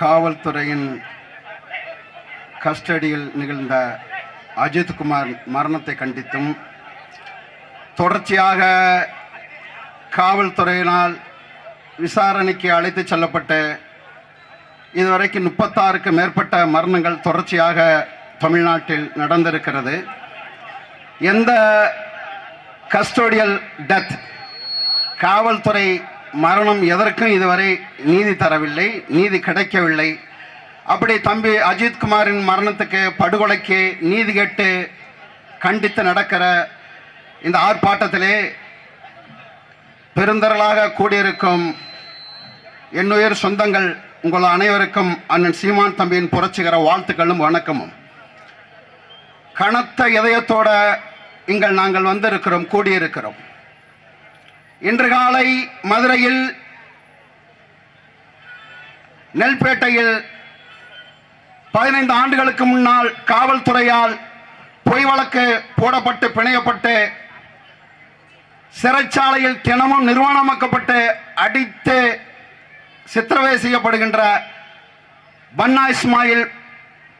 காவல்துறையின் கஸ்டடியில் நிகழ்ந்த அஜித்குமார் மரணத்தை கண்டித்தும் தொடர்ச்சியாக காவல்துறையினால் விசாரணைக்கு அழைத்து செல்லப்பட்ட இதுவரைக்கும் முப்பத்தாறுக்கு மேற்பட்ட மரணங்கள் தொடர்ச்சியாக தமிழ்நாட்டில் நடந்திருக்கிறது. எந்த கஸ்டோடியல் டெத் காவல்துறை மரணம் எதற்கும் இதுவரை நீதி தரவில்லை நீதி கிடைக்கவில்லை. அப்படி தம்பி அஜித்குமாரின் மரணத்துக்கு படுகொலைக்கு நீதி கேட்டு கண்டித்து நடக்கிற இந்த ஆர்ப்பாட்டத்திலே பெருந்தரலாக கூடியிருக்கும் என்னுயிர் சொந்தங்கள் உங்கள் அனைவருக்கும் அண்ணன் சீமான் தம்பியின் புரட்சிகர வாழ்த்துக்களும் வணக்கமும். கனத்த இதயத்தோட இங்கள் நாங்கள் வந்திருக்கிறோம் கூடியிருக்கிறோம். இன்று காலை மதுரையில் நெல்பேட்டையில் பதினைந்து ஆண்டுகளுக்கு முன்னால் காவல்துறையால் பொய் வழக்கு போடப்பட்டு பிணையப்பட்டு சிறைச்சாலையில் தினமும் நிர்வாணமாக்கப்பட்டு அடித்து சித்திரவதை செய்யப்படுகின்ற பன்னா இஸ்மாயில்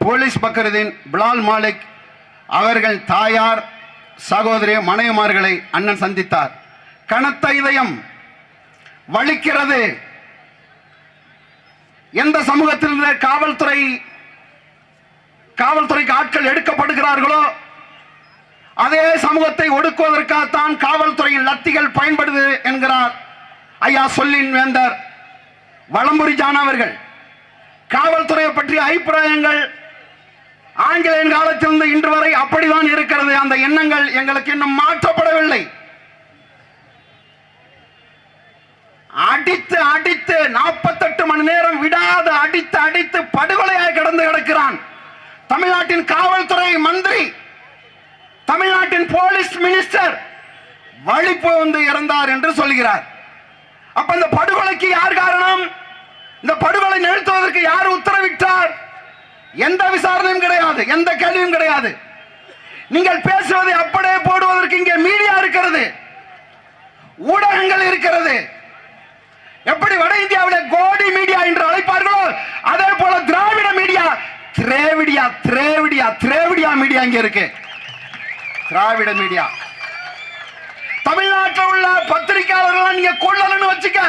போலீஸ் பக்கருதீன் பிலால் மாலிக் அவர்கள் தாயார் சகோதரி மனைவிமார்களை அண்ணன் சந்தித்தார். கனத்த இதயம் வலிக்கிறது. எந்த சமூகத்தில் காவல்துறை காவல்துறைக்கு ஆட்கள் எடுக்கப்படுகிறார்களோ அதே சமூகத்தை ஒடுக்குவதற்காகத்தான் காவல்துறையின் லத்திகள் பயன்படுது என்கிறார் ஐயா சொல்லின் வேந்தர் வளம்புரி ஜான் அவர்கள். காவல்துறையை பற்றிய அபிப்பிராயங்கள் ஆங்கிலேயன் காலத்திலிருந்து இன்று வரை அப்படிதான் இருக்கிறது. அந்த எண்ணங்கள் எங்களுக்கு இன்னும் மாற்றப்படவில்லை அடித்து அடித்து நாற்பத்தெட்டு மணி நேரம் விடாது அடித்து அடித்து படுகொலையாக கிடந்து கிடக்கிறான் தமிழ்நாட்டின் காவல்துறை மந்திரி தமிழ்நாட்டின் போலீஸ் மினிஸ்டர் வழிப்பு வந்து இறந்தார் என்று சொல்கிறார். அப்ப இந்த படுகொலைக்கு யார் காரணம்? இந்த படுகொலை நிகழ்த்துவதற்கு யார் உத்தரவிட்டார்? எந்த விசாரணையும் கிடையாது எந்த கேள்வியும் கிடையாது. நீங்கள் பேசுவதை அப்படியே போடுவதற்கு இங்கே மீடியா இருக்கிறது ஊடகங்கள் இருக்கிறது. எப்படி வட இந்தியாவில் கோடி மீடியா என்று அழைப்பார்களோ அதே போல திராவிட மீடியா திரேவிடியா திரேவிடியா திரேவிடியா மீடியா இங்க இருக்கு. திராவிட மீடியா. தமிழ்நாட்டில் உள்ள பத்திரிகையாளர்கள் நீங்க கொள்ளலன்னு வச்சுக்க.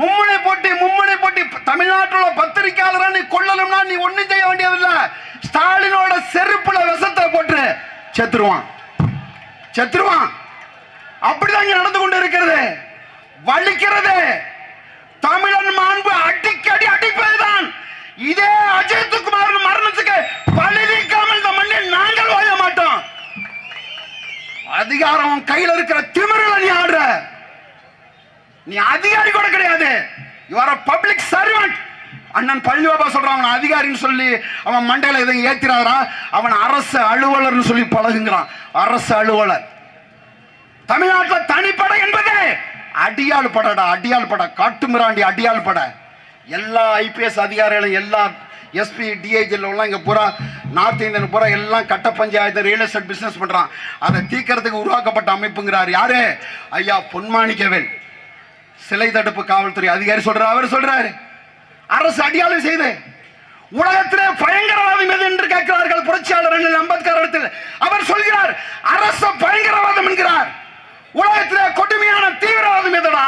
மும்முனை போட்டி மும்முனை போட்டி. தமிழ்நாட்டில் உள்ள பத்திரிகையாளர்கள் நீ கொள்ளலும்னா நீ ஒண்ணும் செய்ய வேண்டியதில்லை. ஸ்டாலினோட செருப்புல விஷத்தை போட்டு செத்துருவான். செத்துருவான். அப்படிதான் இங்க நடந்து கொண்டு இருக்கிறது. வலிக்கிறது தமிழன் மாண்பு அடிக்கடி அடிப்பதுதான் இதே அஜித்குமார் மரணத்துக்கு பழி நீக்காமல் இந்த மண்ணில் நாங்கள் வாழ மாட்டோம் அதிகாரம் உன் கையில இருக்கிற திமிரில நீ ஆடுற நீ அதிகாரி கூட கிடையாது. யுவர் பப்ளிக் சர்வெண்ட் அண்ணன் பழனிபாபா சொல்றான் அவன் அதிகாரின்னு சொல்லி அவன் மண்டையில் எதுவும் ஏத்திராரா அவன் அரசு அலுவலர்னு சொல்லி பழகுங்கிறான். அரசு அலுவலர். தமிழ்நாட்டில் தனிப்படை என்பது. அடியாள் படடா அடியாள் பட. காட்டுமிராண்டி அடியாள் பட. எல்லா ஐபிஎஸ் அதிகாரிகளும் எல்லா எஸ்பி டிஐஜில் இங்கே பூரா நார்த் இந்தியன் பூரா எல்லாம் கட்ட பஞ்சாயத்து ரியல் எஸ்டேட் பிஸ்னஸ் பண்ணுறான் அதை தீக்கிறதுக்கு உருவாக்கப்பட்ட அமைப்புங்கிறார் யாரு? ஐயா பொன்மாணிக்கவேல். சிலை தடுப்பு காவல்துறை அதிகாரி சொல்றாரு அவர் சொல்றாரு. அரசு அடியாளம் செய்து உலகத்திலே பயங்கரவாதம் எது என்று கேட்கிறார்கள் புரட்சியாளர் அம்பேத்கர் இடத்தில். அவர் சொல்கிறார் அரச பயங்கரவாதம் என்கிறார். உலகத்திலே கொடுமையான தீவிரவாதம் எதுடா?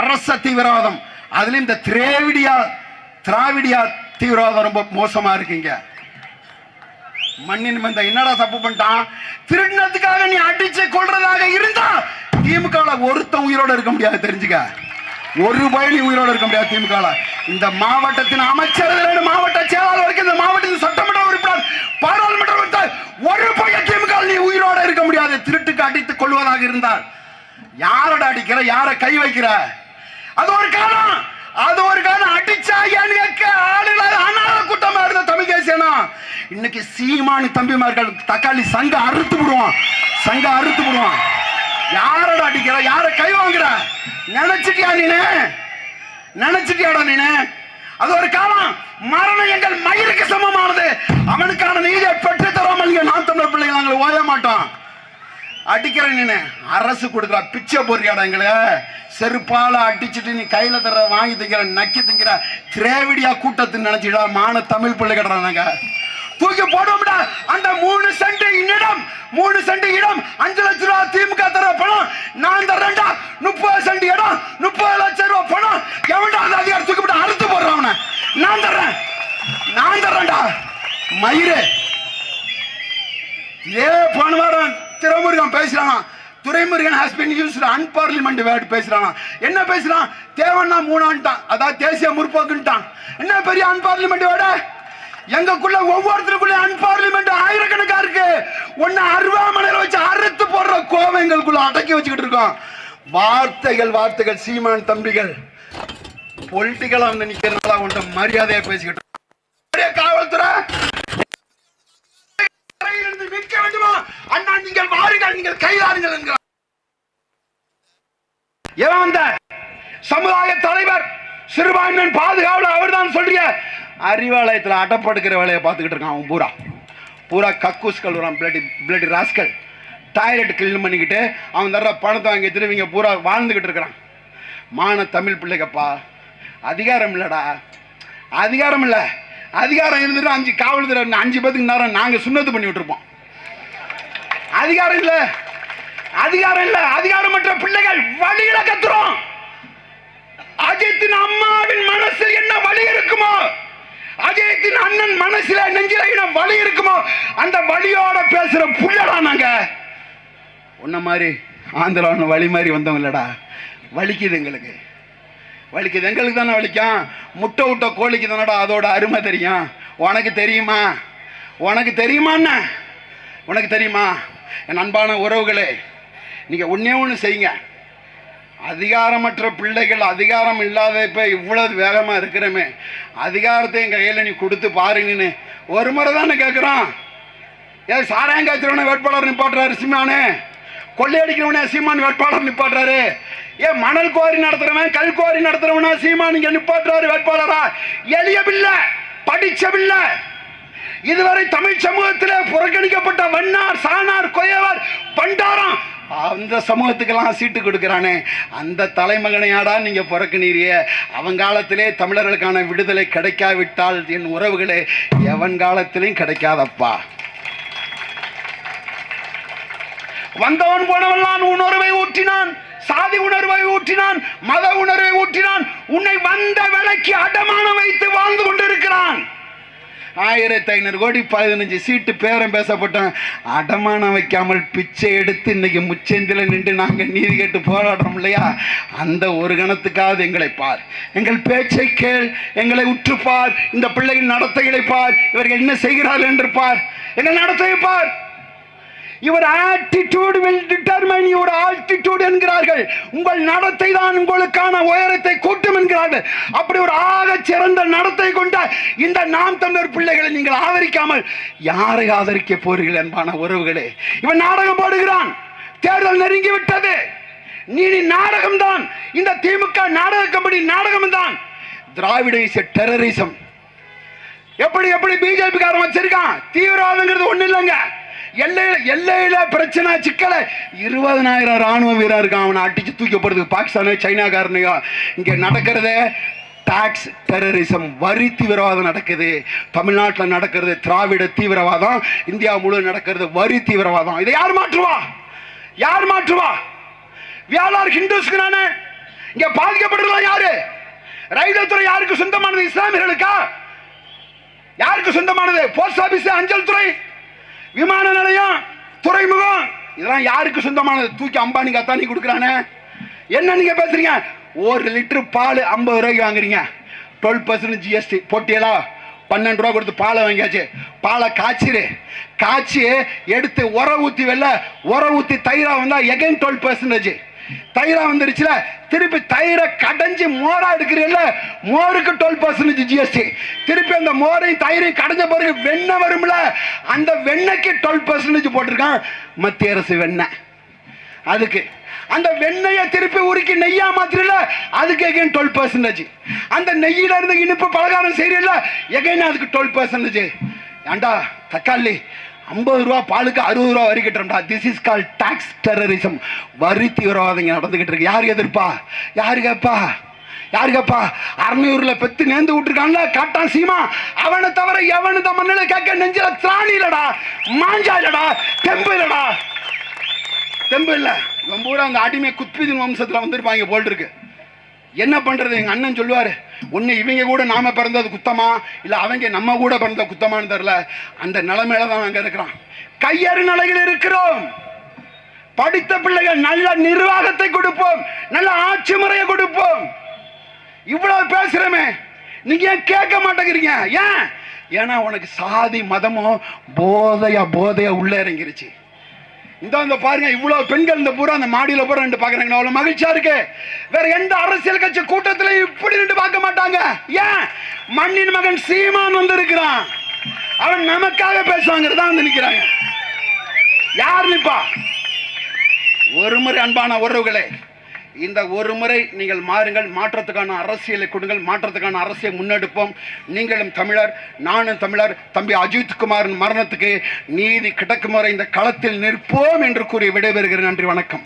அரச தீவிரவாதம். அதுல இந்த திரேவிடியா திராவிடியா தீவிரவாதம் ரொம்ப மோசமா இருக்குங்க. மண்ணின் மந்த என்னடா தப்பு பண்ணிட்டான்? திருடினத்துக்காக நீ அடிச்சு கொள்றதாக இருந்தா திமுக ஒருத்தன் உயிரோட இருக்க முடியாது தெரிஞ்சுக்க. ஒரு பயணி உயிரோட இருக்க முடியாது திமுக இந்த மாவட்டத்தின் அமைச்சர் மாவட்ட செயலாளர் இந்த மாவட்டத்தின் சட்டமன்ற உறுப்பினர் பாராளுமன்ற உறுப்பினர் ஒரு பையன் திமுக நீ உயிரோட இருக்க முடியாது. திருட்டுக்கு அடித்துக் கொள்வதாக இருந்தால் யாரோட அடிக்கிற யார கை வைக்கிற? அது ஒரு காலம் அது ஒரு காலம் அடிச்சா ஏன்னு கேட்க ஆளுநர் அனாத கூட்டமா இருந்த தமிழ் தேசியனா இன்னைக்கு சீமானி தம்பிமார்கள் தக்காளி சங்க அறுத்து விடுவான். சங்க அறுத்து விடுவான். யாரோட அடிக்கிற? யார கை வாங்குற? நினைச்சிட்டியா நீனு? நினைச்சிட்டியாடா நீனு? அது ஒரு காலம் மரணம் எங்கள் மயிருக்கு சமமானது. அவனுக்கான நீதியை பெற்று தராமல் நான் தமிழர் பிள்ளைங்க நாங்கள் ஓய மாட்டோம். அடிக்கிறேன் நீ அரசு கொடுக்குற பிச்சை போறியாடா எங்களை? செருப்பால அடிச்சுட்டு நீ கையில தர வாங்கி திங்கிற நக்கி திங்கிற திரேவிடியா கூட்டத்துன்னு நினைச்சிடா மான தமிழ் பிள்ளை கிடறாங்க தூக்கி போடுவோம்டா. அந்த மூணு மூணு சென்ட் இடம் அஞ்சு லட்சம் ரூபாய் திமுக தர பணம். நான் தரேன்டா முப்பது சென்ட் இடம் முப்பது லட்சம் ரூபாய் பணம். எவன்டா அந்த அதிகாரம் தூக்கி அறுத்து போடுறான் நான் தர்றேன். நான் தர்றேன்டா. மயிரே இதே போன வாரம் Thirumurugan பேசுறானா Duraimurugan has been used unparliamentary word பேசுறானா என்ன பேசுறான்? தேவன்னா மூணான்ட்டான். அதாவது தேசிய முற்போக்குன்ட்டான். என்ன பெரிய அன்பார்லிமெண்ட் வேர்டு எங்களுக்குள்ள ஒவ்வொருத்தருக்குள்ள அன்பார்லிமெண்ட் ஆயிரக்கணக்கா இருக்கு ஒன்னு அருவாமனையில வச்சு அறுத்து போடுற கோவம் எங்களுக்குள்ள அடக்கி வச்சுக்கிட்டு இருக்கோம். வார்த்தைகள் வார்த்தைகள் சீமான் தம்பிகள். பொலிட்டிக்கலா வந்து நிக்கிறதுனால உன்ட்ட மரியாதையா பேசிக்கிட்டு காவல்துறை. நிற்க வேண்டுமா? அண்ணா நீங்கள் வாருங்கள் நீங்கள் கைதாருங்கள் என்கிறார். எவன் வந்த சமுதாய தலைவர் சிறுபான்மையின் பாதுகாவலர் அவர்தான் சொல்றீங்க? அறிவாலயத்தில் அடப்படுக்கிற வேலையை பார்த்துக்கிட்டு இருக்கான் அவன் பூரா. பூரா கக்கூஸ் வரான் blood blood rascal toilet clean பண்ணிக்கிட்டு அவன் தர்ற பணத்தை வாங்கி திரும்பிங்க பூரா வாழ்ந்துக்கிட்டு இருக்கிறான். மான தமிழ் பிள்ளைகப்பா அதிகாரம் இல்லைடா. அதிகாரம் இல்லை. அதிகாரம் இருந்துட்டு அஞ்சு காவல்துறை அஞ்சு பேத்துக்கு நேரம் நாங்கள் சுண்ணத்து பண்ணி விட்டுருப்போம். அதிகாரம் இல்லை. அதிகாரம் இல்ல. அதிகாரமற்ற பிள்ளைகள் வழியில கத்துறோம். அஜித்தின் அம்மாவின் மனசில் என்ன வழி இருக்குமோ அண்ணன் மனசுல நெஞ்சில இனம் வலி இருக்குமோ அந்த வலியோட பேசுற புள்ளடா நாங்க. உன்ன மாதிரி ஆந்திராவில் வழி மாதிரி வந்தவங்க இல்லடா. வலிக்குது எங்களுக்கு. வலிக்குது. எங்களுக்கு தானே வலிக்கும். முட்டை விட்ட கோழிக்கு தானடா அதோட அருமை தெரியும். உனக்கு தெரியுமா? உனக்கு தெரியுமா என்ன? உனக்கு தெரியுமா? என் அன்பான உறவுகளே நீங்கள் ஒன்றே ஒன்று செய்யுங்க. அதிகாரமற்ற பிள்ளைகள் அதிகாரம் இல்லாத இப்போ இவ்வளவு வேகமாக இருக்கிறோமே. அதிகாரத்தை என் கையில் நீ கொடுத்து பாருங்கன்னு ஒரு முறை தானே கேட்குறான் ஏன் சாராயம் வேட்பாளர் நிப்பாட்டுறாரு சீமானு. கொள்ளையடிக்கிறவனே சீமான் வேட்பாளர் நிப்பாட்டுறாரு. ஏன் மணல் குவாரி நடத்துறவன் கல் குவாரி நடத்துறவனா சீமான் இங்கே நிப்பாட்டுறாரு வேட்பாளரா? எளிய பிள்ளை படிச்ச பிள்ளை இதுவரை தமிழ் சமூகத்தில் புறக்கணிக்கப்பட்ட வண்ணார் சாணார் கொயவர் பண்டாரம் அந்த சமூகத்துக்கெல்லாம் சீட்டு கொடுக்குறானே. அந்த தலைமகனையாடா நீங்கள் புறக்கணீரியே அவன் காலத்திலே தமிழர்களுக்கான விடுதலை கிடைக்காவிட்டால் என் உறவுகளே எவன் காலத்திலையும் கிடைக்காதப்பா. வந்தவன் போனவெல்லாம் உணர்வை ஊற்றினான் சாதி உணர்வை ஊற்றினான் மத உணர்வை ஊற்றினான். உன்னை வந்த விலைக்கு அடமானம் வைத்து வாழ்ந்து கொண்டிருக்கிறான். ஆயிரத்தி ஐநூறு கோடி பதினஞ்சு சீட்டு பேரம் பேசப்பட்டோம். அடமானம் வைக்காமல் பிச்சை எடுத்து இன்னைக்கு முச்சந்தில நின்று நாங்கள் நீதி கேட்டு போராடுறோம் இல்லையா? அந்த ஒரு கணத்துக்காவது எங்களை பார். எங்கள் பேச்சை கேள் எங்களை உற்று பார் இந்த பிள்ளையின் நடத்தைகளை பார். இவர்கள் என்ன செய்கிறார்கள் என்று பார். எங்கள் நடத்தையை பார்? Your attitude will determine your altitude என்கிறார்கள். உங்கள் நடத்தை தான் உங்களுக்கான உயரத்தை கூட்டும் என்கிறார்கள். அப்படி ஒரு ஆக சிறந்த நடத்தை கொண்ட இந்த நாம் தமிழர் பிள்ளைகளை நீங்கள் ஆதரிக்காமல் யாரை ஆதரிக்க போறீர்கள் என்பான உறவுகளே? இவன் நாடகம் போடுகிறான். தேர்தல் நெருங்கி விட்டது நீ நீ நாடகம் தான். இந்த திமுக நாடக கம்பெனி நாடகம் தான். திராவிட டெரரிசம் எப்படி எப்படி பிஜேபி காரன் வச்சிருக்கான்? தீவிரவாதங்கிறது ஒண்ணு இல்லைங்க. எல்லையில எல்லையில பிரச்சனை சிக்கல. இருபதனாயிரம் ராணுவ வீரர் இருக்கான். அவனை அடிச்சு தூக்கி போடுறதுக்கு பாகிஸ்தானு சைனாக்காரனையோ இங்க நடக்கிறதே டாக்ஸ் டெரரிசம் வரி தீவிரவாதம் நடக்குது. தமிழ்நாட்டில் நடக்கிறது திராவிட தீவிரவாதம் இந்தியா முழு நடக்கிறது வரி தீவிரவாதம். இதை யார் மாற்றுவா? யார் மாற்றுவா? வியாழார் ஹிந்துஸ்க்கு நானே. இங்க பாதிக்கப்படுறதா யாரு? ரயில்வே துறை யாருக்கு சொந்தமானது? இஸ்லாமியர்களுக்கா? யாருக்கு சொந்தமானது? போஸ்ட் ஆபீஸ் அஞ்சல் துறை? விமான நிலையம் துறைமுகம். இதெல்லாம் யாருக்கு சொந்தமானது? தூக்கி அம்பானிக்கு அத்தானி கொடுக்குறானே. என்ன நீங்கள் பேசுறீங்க? ஒரு லிட்டர் பால் ஐம்பது ரூபாய்க்கு வாங்குறீங்க. டுவெல் பர்சன்ட் ஜிஎஸ்டி போட்டியலா? பன்னெண்டு ரூபா கொடுத்து பாலை வாங்கியாச்சு. பாலை காய்ச்சிரு. காய்ச்சி எடுத்து உர ஊற்றி வெளில உர ஊற்றி தயிராக வந்தால் எகைன் டுவெல் பர்சன்டேஜ் தயிரா வந்துருச்சுல திருப்பி தயிரை கடைஞ்சி மோரா எடுக்கிறீல்ல மோருக்கு டுவெல் பர்சன்டேஜ் ஜிஎஸ்டி திருப்பி அந்த மோரையும் தயிரையும் கடைஞ்ச பிறகு வெண்ணெய் வரும்ல அந்த வெண்ணெய்க்கு டுவெல் பர்சன்டேஜ் போட்டிருக்கான் மத்திய அரசு வெண்ணெய். அதுக்கு அந்த வெண்ணெயை திருப்பி உருக்கி நெய்யா மாத்திரல அதுக்கு எகைன் டுவெல் பர்சன்டேஜ் அந்த நெய்யில இருந்து இனிப்பு பலகாரம் செய்யல எகைன் அதுக்கு டுவெல் பர்சன்டேஜ் ஏண்டா தக்காளி ஐம்பது ரூபா பாலுக்கு அறுபது ரூபா வரி கட்டுறோம்டா this is call tax terrorism வரி தீவிரவாதங்க நடந்துக்கிட்டு நடந்துகிட்டு இருக்கு. யார் எதிர்ப்பா? யாரு கேப்பா? யாரு கேப்பா? அறநூறுல பெத்து நேர்ந்து விட்டுருக்கான்ல காட்டான் சீமா. அவனை தவிர எவனு இந்த மண்ணில கேட்க நெஞ்சில திராணி இல்லடா மாஞ்சா இல்லடா தெம்பு இல்லடா. தெம்பு இல்ல. நம்ம கூட அந்த அடிமை குத்பிதின் வம்சத்துல வந்திருப்பாங்க போல் இருக்கு. என்ன பண்ணுறது எங்கள் அண்ணன் சொல்லுவார் ஒன்று இவங்க கூட நாம் பிறந்தது குத்தமா? இல்லை அவங்க நம்ம கூட பிறந்த குத்தமான்னு தெரில அந்த நிலைமையில தான் நாங்கள் இருக்கிறான். கையறு நிலையில் இருக்கிறோம். படித்த பிள்ளைகள் நல்ல நிர்வாகத்தை கொடுப்போம். நல்ல ஆட்சி முறையை கொடுப்போம். இவ்வளவு பேசுறமே நீங்க ஏன் கேட்க மாட்டேங்கிறீங்க? ஏன்? ஏன்னா உனக்கு சாதி மதமும் போதையா போதையா உள்ள இறங்கிருச்சு. இந்த இந்த பாருங்க இவ்வளவு பெண்கள் இந்த பூரா அந்த மாடியில பூரா ரெண்டு பாக்குறாங்க அவ்வளவு மகிழ்ச்சியா இருக்கு. வேற எந்த அரசியல் கட்சி கூட்டத்துல இப்படி நின்று பார்க்க மாட்டாங்க. ஏன்? மண்ணின் மகன் சீமான் வந்து இருக்கிறான் அவன் நமக்காக பேசுவாங்கிறது தான் வந்து நிக்கிறாங்க. யார் நிப்பா? ஒரு முறை அன்பான உறவுகளே இந்த ஒரு முறை நீங்கள் மாறுங்கள் மாற்றத்துக்கான அரசியலை கொடுங்கள் மாற்றத்துக்கான அரசியலை முன்னெடுப்போம். நீங்களும் தமிழர் நானும் தமிழர் தம்பி அஜித் குமாரின் மரணத்துக்கு நீதி கிடைக்கும் வரை இந்த களத்தில் நிற்போம் என்று கூறி விடைபெறுகிறேன். நன்றி வணக்கம்.